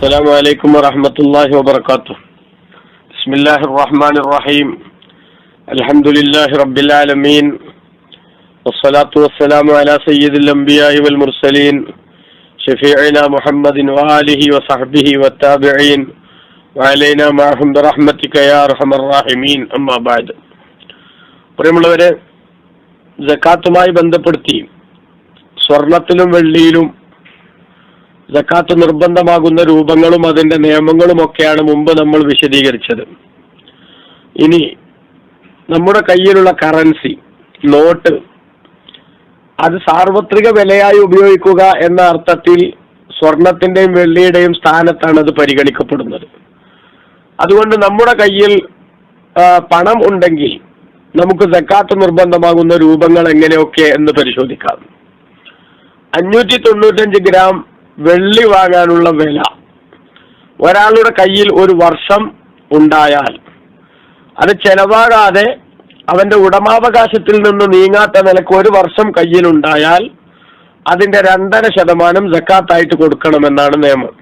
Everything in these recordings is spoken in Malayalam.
السلام عليكم ورحمة الله وبركاته بسم الله الرحمن الرحيم الحمد لله رب العالمين والصلاة والسلام على سيد الأنبياء والمرسلين شفيعنا محمد وآله وصحبه والتابعين وعلينا معهم برحمتك يا أرحم الراحمين أما بعد പ്രിയമുള്ളവരെ ജക്കാത്തുമായി ബന്ധപ്പെടുത്തി സ്വർണത്തിലും വെള്ളിയിലും ജക്കാത്ത് നിർബന്ധമാകുന്ന രൂപങ്ങളും അതിന്റെ നിയമങ്ങളും ഒക്കെയാണ് മുമ്പ് നമ്മൾ വിശദീകരിച്ചത്. ഇനി നമ്മുടെ കയ്യിലുള്ള കറൻസി നോട്ട് അത് സാർവത്രിക വിലയായി ഉപയോഗിക്കുക എന്ന അർത്ഥത്തിൽ സ്വർണത്തിന്റെയും വെള്ളിയുടെയും സ്ഥാനത്താണ് അത് പരിഗണിക്കപ്പെടുന്നത്. അതുകൊണ്ട് നമ്മുടെ കയ്യിൽ പണം ഉണ്ടെങ്കിൽ നമുക്ക് സക്കാത്ത് നിർബന്ധമാകുന്ന രൂപങ്ങൾ എങ്ങനെയൊക്കെ എന്ന് പരിശോധിക്കാം. അഞ്ഞൂറ്റി തൊണ്ണൂറ്റഞ്ച് ഗ്രാം വെള്ളി വാങ്ങാനുള്ള വില. ഒരാളുടെ കയ്യിൽ ഒരു വർഷം ഉണ്ടായാൽ അത് ചെലവാകാതെ അവന്റെ ഉടമാവകാശത്തിൽ നിന്ന് നീങ്ങാത്ത നിലയ്ക്ക് ഒരു വർഷം കയ്യിലുണ്ടായാൽ അതിന്റെ രണ്ടര ശതമാനം ജക്കാത്തായിട്ട് കൊടുക്കണമെന്നാണ് നിയമം.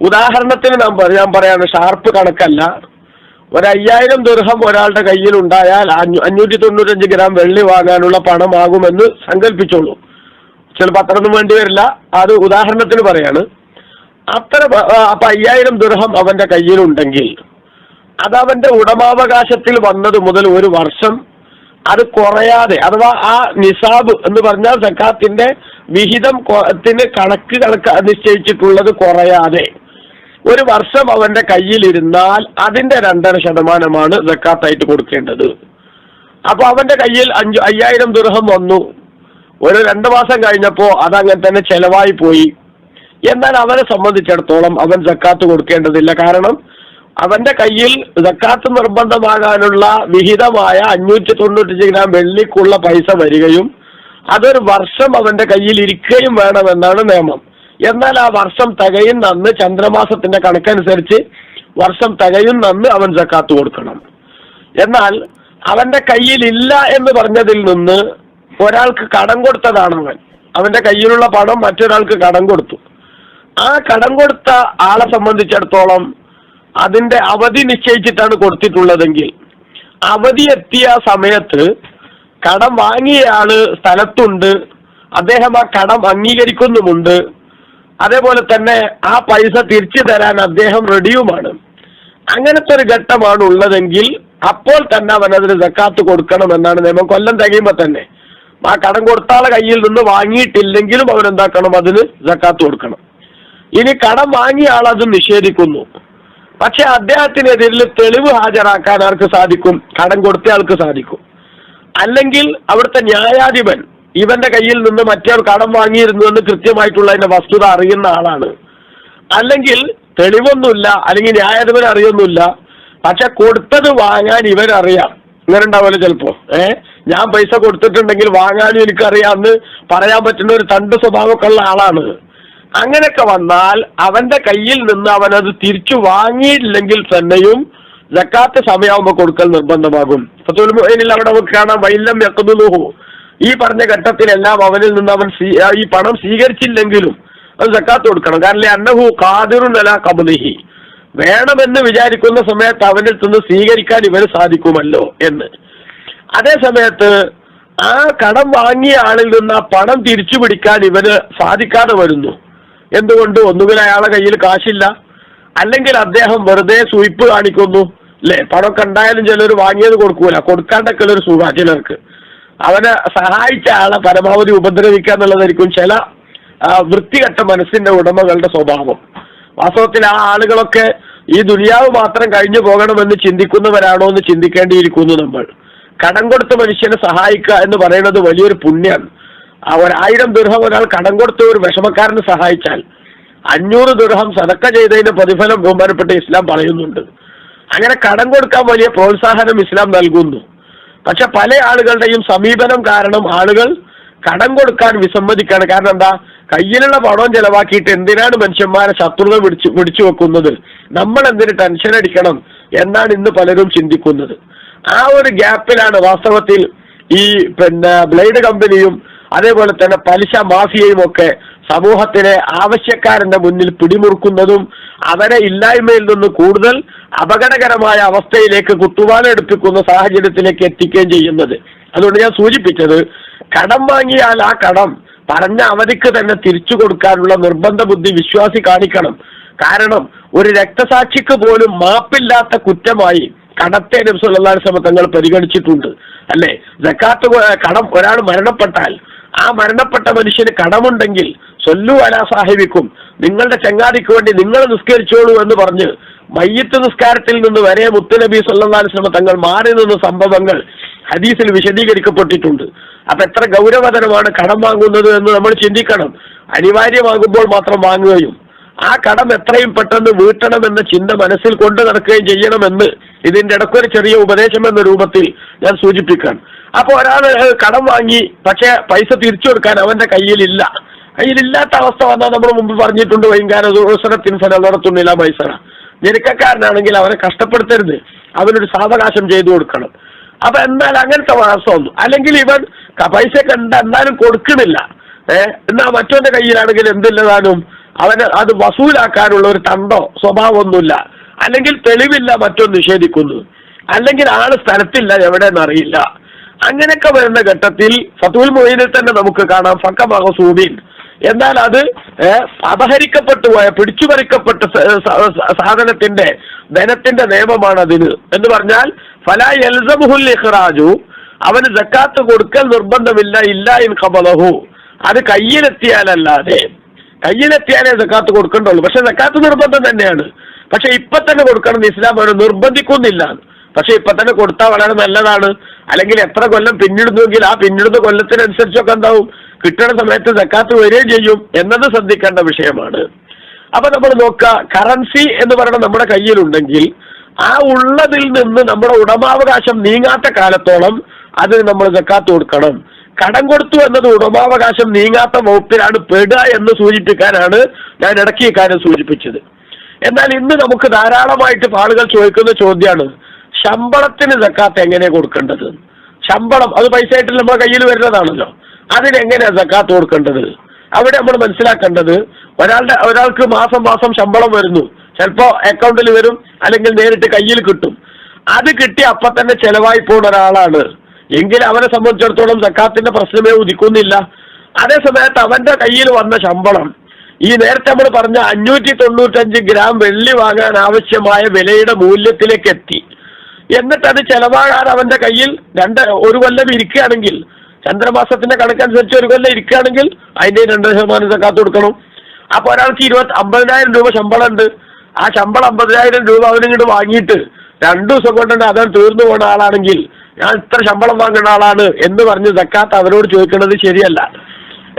ഉദാഹരണത്തിന് നാം ഞാൻ പറയാണ് ഷാർപ്പ് കണക്കല്ല. ഒരു അയ്യായിരം ദുർഹം ഒരാളുടെ കയ്യിൽ ഉണ്ടായാൽ അഞ്ഞൂറ്റി തൊണ്ണൂറ്റഞ്ച് ഗ്രാം വെള്ളി വാങ്ങാനുള്ള പണമാകുമെന്ന് സങ്കല്പിച്ചോളൂ ചിലപ്പോൾ അത്രയൊന്നും വേണ്ടി വരില്ല. അത് ഉദാഹരണത്തിന് പറയാണ്. അത്ര അപ്പൊ അയ്യായിരം ദുരഹം അവന്റെ കയ്യിലുണ്ടെങ്കിൽ അത് അവന്റെ ഉടമാവകാശത്തിൽ വന്നത് മുതൽ ഒരു വർഷം അത് കുറയാതെ അഥവാ ആ നിസാബ് എന്ന് പറഞ്ഞാൽ സക്കാത്തിന്റെ വിഹിതം ത്തിന് കണക്ക് കണക്ക് നിശ്ചയിച്ചിട്ടുള്ളത് കുറയാതെ ഒരു വർഷം അവന്റെ കയ്യിലിരുന്നാൽ അതിന്റെ രണ്ടര ശതമാനമാണ് സക്കാത്തായിട്ട് കൊടുക്കേണ്ടത്. അപ്പൊ അവന്റെ കയ്യിൽ അഞ്ചു അയ്യായിരം ദുരഹം വന്നു. ഒരു രണ്ട് മാസം കഴിഞ്ഞപ്പോ അതങ്ങനെ തന്നെ ചെലവായി പോയി. എന്നാൽ അവനെ സംബന്ധിച്ചിടത്തോളം അവൻ ജക്കാത്ത് കൊടുക്കേണ്ടതില്ല. കാരണം അവന്റെ കയ്യിൽ ജക്കാത്ത് നിർബന്ധമാകാനുള്ള വിഹിതമായ അഞ്ഞൂറ്റി തൊണ്ണൂറ്റഞ്ച് ഗ്രാം വെള്ളിക്കുള്ള പൈസ വരികയും അതൊരു വർഷം അവന്റെ കയ്യിൽ ഇരിക്കുകയും വേണമെന്നാണ് നിയമം. എന്നാൽ ആ വർഷം തികയുന്ന അന്ന് ചന്ദ്രമാസത്തിന്റെ കണക്കനുസരിച്ച് വർഷം തികയുന്ന അന്ന് അവൻ ജക്കാത്ത് കൊടുക്കണം. എന്നാൽ അവന്റെ കയ്യിൽ ഇല്ല എന്ന് പറഞ്ഞതിൽ നിന്ന് ഒരാൾക്ക് കടം കൊടുത്തതാണ് അവൻ അവന്റെ കയ്യിലുള്ള പണം മറ്റൊരാൾക്ക് കടം കൊടുത്തു. ആ കടം കൊടുത്ത ആളെ സംബന്ധിച്ചിടത്തോളം അതിന്റെ അവധി നിശ്ചയിച്ചിട്ടാണ് കൊടുത്തിട്ടുള്ളതെങ്കിൽ അവധി എത്തിയ സമയത്ത് കടം വാങ്ങിയ ആൾ സ്ഥലത്തുണ്ട്. അദ്ദേഹം ആ കടം അംഗീകരിക്കുന്നുമുണ്ട്. അതേപോലെ തന്നെ ആ പൈസ തിരിച്ചു തരാൻ അദ്ദേഹം റെഡിയുമാണ് അങ്ങനത്തെ ഒരു ഘട്ടമാണ് ഉള്ളതെങ്കിൽ അപ്പോൾ തന്നെ അവൻ അതിന് ജക്കാത്ത് കൊടുക്കണമെന്നാണ് നിയമം. കൊല്ലം തികയുമ്പോ തന്നെ. ആ കടം കൊടുത്താളെ കയ്യിൽ നിന്ന് വാങ്ങിയിട്ടില്ലെങ്കിലും അവൻ എന്താക്കണം അതിന് ജക്കാത്ത് കൊടുക്കണം. ഇനി കടം വാങ്ങിയ ആൾ അത് നിഷേധിക്കുന്നു. പക്ഷെ അദ്ദേഹത്തിനെതിരിൽ തെളിവ് ഹാജരാക്കാൻ ആർക്ക് സാധിക്കും? കടം കൊടുത്ത ആൾക്ക് സാധിക്കും. അല്ലെങ്കിൽ അവിടുത്തെ ന്യായാധിപൻ ഇവന്റെ കയ്യിൽ നിന്ന് മറ്റേ കടം വാങ്ങിയിരുന്നു എന്ന് കൃത്യമായിട്ടുള്ള അതിന്റെ വസ്തുത അറിയുന്ന ആളാണ്. അല്ലെങ്കിൽ തെളിവൊന്നുമില്ല അല്ലെങ്കിൽ ന്യായാധിപൻ അറിയൊന്നുമില്ല. പക്ഷെ കൊടുത്തത് വാങ്ങാൻ ഇവരറിയാം. ഇങ്ങനെ ഉണ്ടാവുമല്ലോ ചിലപ്പോ. ഏ? ഞാൻ പൈസ കൊടുത്തിട്ടുണ്ടെങ്കിൽ വാങ്ങാനും എനിക്കറിയാമെന്ന് പറയാൻ പറ്റുന്ന ഒരു തണ്ട് സ്വഭാവമൊക്കെ ഉള്ള ആളാണ്. അങ്ങനെയൊക്കെ വന്നാൽ അവന്റെ കയ്യിൽ നിന്ന് അവൻ അത് തിരിച്ചു വാങ്ങിയില്ലെങ്കിൽ തന്നെയും ജക്കാത്ത് സമയമാകുമ്പോൾ കൊടുക്കൽ നിർബന്ധമാകും. ഫത്തുൽ മുഅ്മിനിൽ അവിടെ നമുക്ക് കാണാം വൈല്യം യക്കുന്നുഹു ഈ പറഞ്ഞ ഘട്ടത്തിലെല്ലാം അവനിൽ നിന്ന് അവൻ ഈ പണം സ്വീകരിച്ചില്ലെങ്കിലും അത് ജക്കാത്ത് കൊടുക്കണം. കാരണം അന്നഹു കാതിറുനല കബലിഹി വേണമെന്ന് വിചാരിക്കുന്ന സമയത്ത് അവനിൽ നിന്ന് സ്വീകരിക്കാൻ ഇവന് സാധിക്കുമല്ലോ എന്ന്. അതേ സമയത്ത് ആ കടം വാങ്ങിയ ആളിൽ നിന്ന് ആ പണം തിരിച്ചു പിടിക്കാൻ ഇവന് സാധിക്കാതെ വരുന്നു. എന്തുകൊണ്ട്? ഒന്നുകിൽ അയാളെ കയ്യിൽ കാശില്ല. അല്ലെങ്കിൽ അദ്ദേഹം വെറുതെ സൂയിപ്പ് കാണിക്കുന്നു. അല്ലെ പണമൊക്കെ ഉണ്ടായാലും ചിലർ വാങ്ങിയത് കൊടുക്കൂല. കൊടുക്കാണ്ടൊക്കെ ഒരു സുഖ ചിലർക്ക്. അവനെ സഹായിച്ച ആളെ പരമാവധി ഉപദ്രവിക്കുക എന്നുള്ളതായിരിക്കും ചില വൃത്തികെട്ട മനസ്സിന്റെ ഉടമകളുടെ സ്വഭാവം. വാസ്തവത്തിൽ ആ ആളുകളൊക്കെ ഈ ദുനിയാവ് മാത്രം കഴിഞ്ഞു പോകണമെന്ന് ചിന്തിക്കുന്നവരാണോ എന്ന് ചിന്തിക്കേണ്ടിയിരിക്കുന്നു നമ്മൾ. കടം കൊടുത്ത മനുഷ്യനെ സഹായിക്കുക എന്ന് പറയുന്നത് വലിയൊരു പുണ്യമാണ് ആ ഒരായിരം ദുർഹം ഒരാൾ കടം കൊടുത്ത ഒരു വിഷമക്കാരനെ സഹായിച്ചാൽ അഞ്ഞൂറ് ദുർഹം സതക്ക ചെയ്തതിന്റെ പ്രതിഫലം ബഹുമാനപ്പെട്ട ഇസ്ലാം പറയുന്നുണ്ട്. അങ്ങനെ കടം കൊടുക്കാൻ വലിയ പ്രോത്സാഹനം ഇസ്ലാം നൽകുന്നു. പക്ഷെ പല ആളുകളുടെയും സമീപനം കാരണം ആളുകൾ കടം കൊടുക്കാൻ വിസമ്മതിക്കാണ്. കാരണം എന്താ? കയ്യിലുള്ള പണം ചെലവാക്കിയിട്ട് എന്തിനാണ് മനുഷ്യന്മാരെ ശത്രുത പിടിച്ചു പിടിച്ചു വെക്കുന്നത്? നമ്മൾ എന്തിന് ടെൻഷൻ അടിക്കണം എന്നാണ് ഇന്ന് പലരും ചിന്തിക്കുന്നത്. ആ ഒരു ഗ്യാപ്പിലാണ് വാസ്തവത്തിൽ ഈ പിന്നെ ബ്ലേഡ് കമ്പനിയും അതേപോലെ തന്നെ പലിശ മാഫിയയും ഒക്കെ സമൂഹത്തിലെ ആവശ്യക്കാരന്റെ മുന്നിൽ പിടിമുറുക്കുന്നതും അവരെ ഇല്ലായ്മയിൽ നിന്ന് കൂടുതൽ അപകടകരമായ അവസ്ഥയിലേക്ക് കുത്തുവാലെടുപ്പിക്കുന്ന സാഹചര്യത്തിലേക്ക് എത്തിക്കുകയും ചെയ്യുന്നത്. അതുകൊണ്ട് ഞാൻ സൂചിപ്പിച്ചത് കടം വാങ്ങിയാൽ ആ കടം പറഞ്ഞ അവധിക്ക് തന്നെ തിരിച്ചു കൊടുക്കാനുള്ള നിർബന്ധ ബുദ്ധി വിശ്വാസി കാണിക്കണം. കാരണം ഒരു രക്തസാക്ഷിക്ക് പോലും മാപ്പില്ലാത്ത കുറ്റമായി കടത്തെ നബ്സുല്ലാ തങ്ങൾ പരിഗണിച്ചിട്ടുണ്ട്. അല്ലെ? ജക്കാത്ത് കടം ഒരാൾ മരണപ്പെട്ടാൽ ആ മരണപ്പെട്ട മനുഷ്യന് കടമുണ്ടെങ്കിൽ സൊല്ലു അലാ സാഹിബിക്കും നിങ്ങളുടെ ചങ്ങാതിക്ക് വേണ്ടി നിങ്ങൾ നിസ്കരിച്ചോളൂ എന്ന് പറഞ്ഞ് മയ്യത്ത് നിസ്കാരത്തിൽ നിന്ന് വരെ മുത്തുനബി ശ്രമ തങ്ങൾ മാറി നിന്ന സംഭവങ്ങൾ ഹദീസിൽ വിശദീകരിക്കപ്പെട്ടിട്ടുണ്ട്. അപ്പൊ എത്ര ഗൗരവതരമാണ് കടം വാങ്ങുന്നത് എന്ന് നമ്മൾ ചിന്തിക്കണം. അനിവാര്യമാകുമ്പോൾ മാത്രം വാങ്ങുകയും ആ കടം എത്രയും പെട്ടെന്ന് വീട്ടണമെന്ന ചിന്ത മനസ്സിൽ കൊണ്ടു നടക്കുകയും ചെയ്യണമെന്ന് ഇതിന്റെ ഇടയ്ക്കൊരു ചെറിയ ഉപദേശം എന്ന രൂപത്തിൽ ഞാൻ സൂചിപ്പിക്കാൻ. അപ്പൊ ഒരാൾ കടം വാങ്ങി പക്ഷെ പൈസ തിരിച്ചു കൊടുക്കാൻ അവന്റെ കയ്യിലില്ല. കയ്യിലില്ലാത്ത അവസ്ഥ വന്നാൽ നമ്മൾ മുമ്പ് പറഞ്ഞിട്ടുണ്ട് വൈകാന ദോസരത്തിന് ഫലം നടത്തുന്നില്ല മൈസറ. നിരക്കക്കാരനാണെങ്കിൽ അവനെ കഷ്ടപ്പെടുത്തരുത്. അവനൊരു സാവകാശം ചെയ്തു കൊടുക്കണം. അപ്പൊ എന്നാൽ അങ്ങനത്തെ അവസ്ഥ വന്നു. അല്ലെങ്കിൽ ഇവൻ പൈസ കണ്ട എന്നാലും കൊടുക്കണില്ല. ഏഹ് എന്നാ മറ്റോന്റെ കയ്യിലാണെങ്കിൽ എന്തില്ലതാനും അവന് അത് വസൂലാക്കാനുള്ള ഒരു തണ്ടോ സ്വഭാവമൊന്നുമില്ല. അല്ലെങ്കിൽ തെളിവില്ല മറ്റൊന്ന് നിഷേധിക്കുന്നു. അല്ലെങ്കിൽ ആൾ സ്ഥലത്തില്ല എവിടെയെന്ന് അറിയില്ല. അങ്ങനെയൊക്കെ വരുന്ന ഘട്ടത്തിൽ ഫത്തുൽ മൊയ്നിൽ തന്നെ നമുക്ക് കാണാം ഫക്കമഹ സൂബിൻ. എന്നാൽ അത് അപഹരിക്കപ്പെട്ടു പോയ പിടിച്ചുപറിക്കപ്പെട്ട സാധനത്തിന്റെ ധനത്തിന്റെ നിയമമാണ് അതിന്. എന്ന് പറഞ്ഞാൽ ഫല എൽസമുഹുൽ ഇഹ്റാജു അവന് ജക്കാത്ത് കൊടുക്കൽ നിർബന്ധമില്ല ഇല്ല ഇൻ കബലഹു അത് കയ്യിലെത്തിയാലല്ലാതെ. കയ്യിലെത്തിയാലേ സക്കാത്ത് കൊടുക്കണ്ടുള്ളൂ. പക്ഷെ സക്കാത്ത് നിർബന്ധം തന്നെയാണ്. പക്ഷെ ഇപ്പൊ തന്നെ കൊടുക്കണം ഇസ്ലാം അവരെ നിർബന്ധിക്കുന്നില്ല. പക്ഷെ ഇപ്പൊ തന്നെ കൊടുത്താൽ വളരെ നല്ലതാണ്. അല്ലെങ്കിൽ എത്ര കൊല്ലം പിന്നിടുന്നുവെങ്കിൽ ആ പിന്നിടുന്ന കൊല്ലത്തിനനുസരിച്ചൊക്കെ എന്താവും? കിട്ടണ സമയത്ത് സക്കാത്ത് വരികയും ചെയ്യും എന്നത് ശ്രദ്ധിക്കേണ്ട വിഷയമാണ്. അപ്പൊ നമ്മൾ നോക്കുക കറൻസി എന്ന് പറയുന്നത് നമ്മുടെ കയ്യിലുണ്ടെങ്കിൽ ആ ഉള്ളതിൽ നിന്ന് നമ്മുടെ ഉടമാവകാശം നീങ്ങാത്ത കാലത്തോളം അത് നമ്മൾ സക്കാത്ത് കൊടുക്കണം. കടം കൊടുത്തു എന്നത് ഉടമാവകാശം നീങ്ങാത്ത വകുപ്പിലാണ് പെടുക എന്ന് സൂചിപ്പിക്കാനാണ് ഞാൻ ഇടയ്ക്ക് ഇക്കാര്യം കാര്യം സൂചിപ്പിച്ചത്. എന്നാൽ ഇന്ന് നമുക്ക് ധാരാളമായിട്ട് ആളുകൾ ചോദിക്കുന്ന ചോദ്യമാണ് ശമ്പളത്തിന് സക്കാത്ത് എങ്ങനെ കൊടുക്കേണ്ടത്? ശമ്പളം അത് പൈസ ആയിട്ട് നമ്മുടെ കയ്യിൽ വരുന്നതാണല്ലോ. അതിനെങ്ങനെയാണ് സക്കാത്ത് കൊടുക്കേണ്ടത്? അവിടെ നമ്മൾ മനസ്സിലാക്കേണ്ടത് ഒരാളുടെ ഒരാൾക്ക് മാസം മാസം ശമ്പളം വരുന്നു. ചിലപ്പോ അക്കൗണ്ടിൽ വരും അല്ലെങ്കിൽ നേരിട്ട് കയ്യിൽ കിട്ടും. അത് കിട്ടി അപ്പൊ തന്നെ ചെലവായി പോകുന്ന ഒരാളാണ്. എങ്കിൽ അവനെ സംബന്ധിച്ചിടത്തോളം സക്കാത്തിന്റെ പ്രശ്നമേ ഉദിക്കുന്നില്ല. അതേ സമയത്ത് അവന്റെ കയ്യിൽ വന്ന ശമ്പളം ഈ നേരത്തെ നമ്മൾ പറഞ്ഞ അഞ്ഞൂറ്റി തൊണ്ണൂറ്റഞ്ച് ഗ്രാം വെള്ളി വാങ്ങാൻ ആവശ്യമായ വിലയുടെ മൂല്യത്തിലേക്ക് എത്തി. എന്നിട്ട് അത് ചെലവാകാൻ അവന്റെ കയ്യിൽ രണ്ട് ഒരു കൊല്ലം ഇരിക്കുകയാണെങ്കിൽ ചന്ദ്രമാസത്തിന്റെ കണക്കനുസരിച്ച് ഒരു കൊല്ലം ഇരിക്കുകയാണെങ്കിൽ അതിന്റെ രണ്ടര ശതമാനം സക്കാത്ത് കൊടുക്കണം. അപ്പൊ ഒരാൾക്ക് ഇരുപത്തി അമ്പതിനായിരം രൂപ ശമ്പളം ഉണ്ട് ആ ശമ്പളം അമ്പതിനായിരം രൂപ അവനിങ്ങോട്ട് വാങ്ങിയിട്ട് രണ്ടു ദിവസം കൊണ്ടുണ്ട് അതാണ് തീർന്നു പോണ ആളാണെങ്കിൽ ഞാൻ ഇത്ര ശമ്പളം വാങ്ങുന്ന ആളാണ് എന്ന് പറഞ്ഞ് സക്കാത്ത് അവരോട് ചോദിക്കുന്നത് ശരിയല്ല.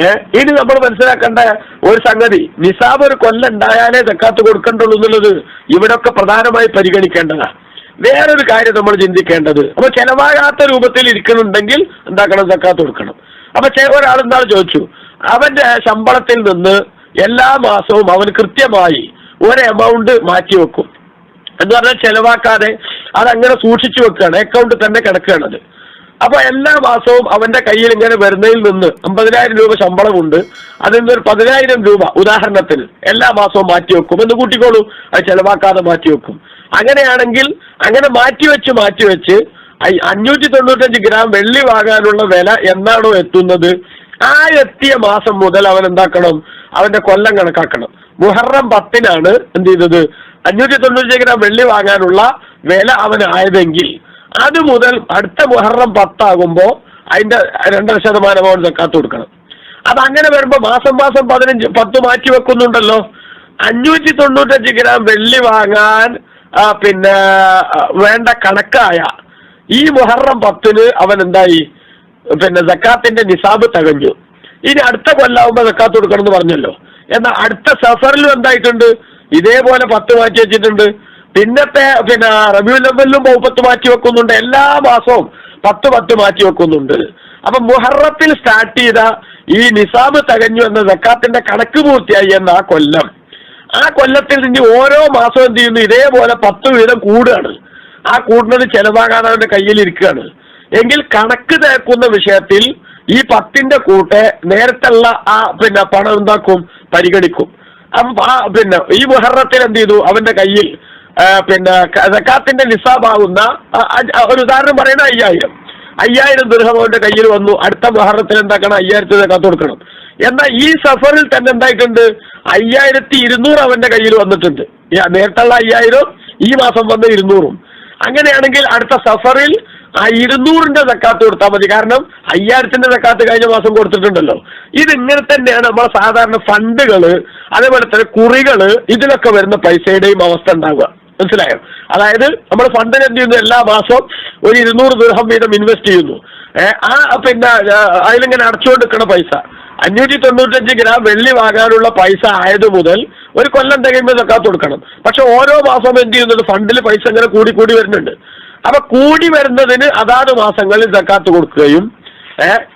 ഏഹ് ഇനി നമ്മൾ മനസ്സിലാക്കേണ്ട ഒരു സംഗതി നിസാബ് ഒരു കൊല്ലം ഉണ്ടായാലേ സക്കാത്ത് കൊടുക്കണ്ടുള്ളൂ എന്നുള്ളത് ഇവിടൊക്കെ പ്രധാനമായി പരിഗണിക്കേണ്ടതാണ് വേറൊരു കാര്യം നമ്മൾ ചിന്തിക്കേണ്ടത് അപ്പൊ ചെലവാകാത്ത രൂപത്തിൽ ഇരിക്കുന്നുണ്ടെങ്കിൽ എന്താക്കണം? സക്കാത്ത് കൊടുക്കണം. അപ്പൊ ഒരാൾ എന്താണ് ചോദിച്ചു? അവന്റെ ശമ്പളത്തിൽ നിന്ന് എല്ലാ മാസവും അവൻ കൃത്യമായി ഒരു എമൗണ്ട് മാറ്റി വെക്കും. എന്ന് പറഞ്ഞാൽ ചെലവാക്കാതെ അതങ്ങനെ സൂക്ഷിച്ചു വെക്കുകയാണ്. അക്കൗണ്ടിൽ തന്നെ കിടക്കുകയാണത് അപ്പൊ എല്ലാ മാസവും അവന്റെ കയ്യിൽ ഇങ്ങനെ വരുന്നതിൽ നിന്ന് അമ്പതിനായിരം രൂപ ശമ്പളമുണ്ട് അതിൽ നിന്ന് ഒരു പതിനായിരം രൂപ ഉദാഹരണത്തിന് എല്ലാ മാസവും മാറ്റി വെക്കും. എന്ന് കൂട്ടിക്കോളൂ. അത് ചെലവാക്കാതെ മാറ്റി വെക്കും. അങ്ങനെയാണെങ്കിൽ അങ്ങനെ മാറ്റി മാറ്റിവെച്ച് മാറ്റിവെച്ച് അഞ്ഞൂറ്റി തൊണ്ണൂറ്റഞ്ച് ഗ്രാം വെള്ളി വാങ്ങാനുള്ള വില എന്നാണോ എത്തുന്നത്? ആ എത്തിയ മാസം മുതൽ അവൻ എന്താക്കണം? അവന്റെ കൊല്ലം കണക്കാക്കണം. മുഹറം പത്തിനാണ് എന്ത് ചെയ്തത്? അഞ്ഞൂറ്റി തൊണ്ണൂറ്റി ഗ്രാം വെള്ളി വാങ്ങാനുള്ള വില അവനായതെങ്കിൽ അത് മുതൽ അടുത്ത മുഹറം പത്താകുമ്പോ അതിന്റെ രണ്ടര ശതമാനം അവൻ സക്കാത്ത് കൊടുക്കണം. അത് അങ്ങനെ വരുമ്പോ മാസം മാസം പതിനഞ്ച് പത്ത് മാറ്റി വെക്കുന്നുണ്ടല്ലോ. അഞ്ഞൂറ്റി തൊണ്ണൂറ്റഞ്ച് ഗ്രാം വെള്ളി വാങ്ങാൻ പിന്നെ വേണ്ട കണക്കായ ഈ മുഹറം പത്തിന് അവൻ എന്തായി? പിന്നെ സക്കാത്തിന്റെ നിസാബ് തകഞ്ഞു. ഇനി അടുത്ത കൊല്ലാവുമ്പോ സക്കാത്ത് കൊടുക്കണം എന്ന് പറഞ്ഞല്ലോ. എന്നാൽ അടുത്ത സഫറിലും എന്തായിട്ടുണ്ട്? ഇതേപോലെ പത്ത് മാറ്റി വെച്ചിട്ടുണ്ട്. പിന്നത്തെ പിന്നെ റബിയുൽ അവലിലും പത്ത് മാറ്റി വെക്കുന്നുണ്ട്. എല്ലാ മാസവും പത്ത് പത്ത് മാറ്റി വെക്കുന്നുണ്ട്. അപ്പൊ മുഹറത്തിൽ സ്റ്റാർട്ട് ചെയ്ത ഈ നിസാബ് തകഞ്ഞു എന്ന സക്കാത്തിന്റെ കണക്ക് പൂർത്തിയായി എന്ന ആ കൊല്ലം. ആ കൊല്ലത്തിൽ നിന്ന് ഓരോ മാസവും എന്ത് ചെയ്യുന്നു? ഇതേപോലെ പത്ത് വീതം കൂടുകയാണ്. ആ കൂടുന്നത് ചെലവാകാൻ അവന്റെ കയ്യിൽ ഇരിക്കുകയാണ്. എങ്കിൽ കണക്ക് തേക്കുന്ന വിഷയത്തിൽ ഈ പത്തിന്റെ കൂട്ടെ നേരത്തുള്ള ആ പിന്നെ പണം എന്താക്കും? പരിഗണിക്കും. ആ പിന്നെ ഈ മുഹറത്തിൽ എന്ത് ചെയ്തു? അവന്റെ കയ്യിൽ പിന്നെ സക്കാത്തിന്റെ നിസാബാവുന്ന ഒരു ഉദാഹരണം പറയുന്ന അയ്യായിരം. അയ്യായിരം ദൃഹം അവന്റെ കയ്യിൽ വന്നു. അടുത്ത മുഹറത്തിൽ എന്താക്കണം? അയ്യായിരത്തി സക്കാത്ത് കൊടുക്കണം. എന്നാൽ ഈ സഫറിൽ തന്നെ എന്തായിട്ടുണ്ട്? അയ്യായിരത്തി ഇരുന്നൂറ് അവന്റെ കയ്യിൽ വന്നിട്ടുണ്ട്. നേരത്തെ നേരത്തുള്ള അയ്യായിരം ഈ മാസം വന്ന ഇരുന്നൂറും. അങ്ങനെയാണെങ്കിൽ അടുത്ത സഫറിൽ ആ ഇരുന്നൂറിന്റെ തക്കാത്ത് കൊടുത്താൽ മതി. കാരണം അയ്യായിരത്തിന്റെ തക്കാത്ത് കഴിഞ്ഞ മാസം കൊടുത്തിട്ടുണ്ടല്ലോ. ഇത് ഇങ്ങനെ തന്നെയാണ് നമ്മളെ സാധാരണ ഫണ്ടുകൾ അതേപോലെ തന്നെ കുറികൾ ഇതിലൊക്കെ വരുന്ന പൈസയുടെയും അവസ്ഥ ഉണ്ടാവുക. മനസ്സിലായോ? അതായത് നമ്മൾ ഫണ്ടിന് എന്ത് ചെയ്യുന്നു? എല്ലാ മാസവും ഒരു ഇരുന്നൂറ് ദീർഘം വീതം ഇൻവെസ്റ്റ് ചെയ്യുന്നു. ആ പിന്നെ അതിലിങ്ങനെ അടച്ചുകൊണ്ടിരിക്കണ പൈസ. അഞ്ഞൂറ്റി തൊണ്ണൂറ്റഞ്ച് ഗ്രാം വെള്ളി വാങ്ങാനുള്ള പൈസ ആയത് മുതൽ ഒരു കൊല്ലം തികയുമ്പോൾ തക്കാത്ത് കൊടുക്കണം. പക്ഷെ ഓരോ മാസവും എന്ത് ചെയ്യുന്നുണ്ട്? ഫണ്ടിൽ പൈസ ഇങ്ങനെ കൂടി കൂടി വരുന്നുണ്ട്. അപ്പൊ കൂടി വരുന്നതിന് അതാത് മാസങ്ങളിൽ സക്കാത്ത് കൊടുക്കുകയും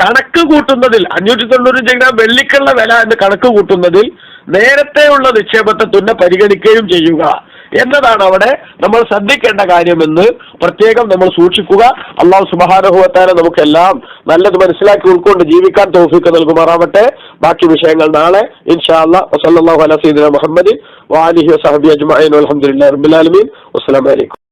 കണക്ക് കൂട്ടുന്നതിൽ അഞ്ഞൂറ്റി തൊണ്ണൂറ് ഗ്രാം വെള്ളിക്കുള്ള വില എന്ന് കണക്ക് കൂട്ടുന്നതിൽ നേരത്തെയുള്ള നിക്ഷേപത്തെ തുന്നെ പരിഗണിക്കുകയും ചെയ്യുക എന്നതാണ് അവിടെ നമ്മൾ ശ്രദ്ധിക്കേണ്ട കാര്യമെന്ന് പ്രത്യേകം നമ്മൾ സൂക്ഷിക്കുക. അള്ളാഹു സുബഹാനുഭവത്താരെ നമുക്കെല്ലാം നല്ലത് മനസ്സിലാക്കി ഉൾക്കൊണ്ട് ജീവിക്കാൻ തോഫിക്ക് നൽകുമാറാവട്ടെ. ബാക്കി വിഷയങ്ങൾ നാളെ. ഇൻഷാ അള്ളാഹു വസല്ലാഹു അല സീദിന മുഹമ്മദ് വാലിഹി സഹബി അജ്മഅീൻ അലഹമുല്ലാ റബ്ബിൽ ആലമീൻ. വസ്സലാമു അലൈക്കും.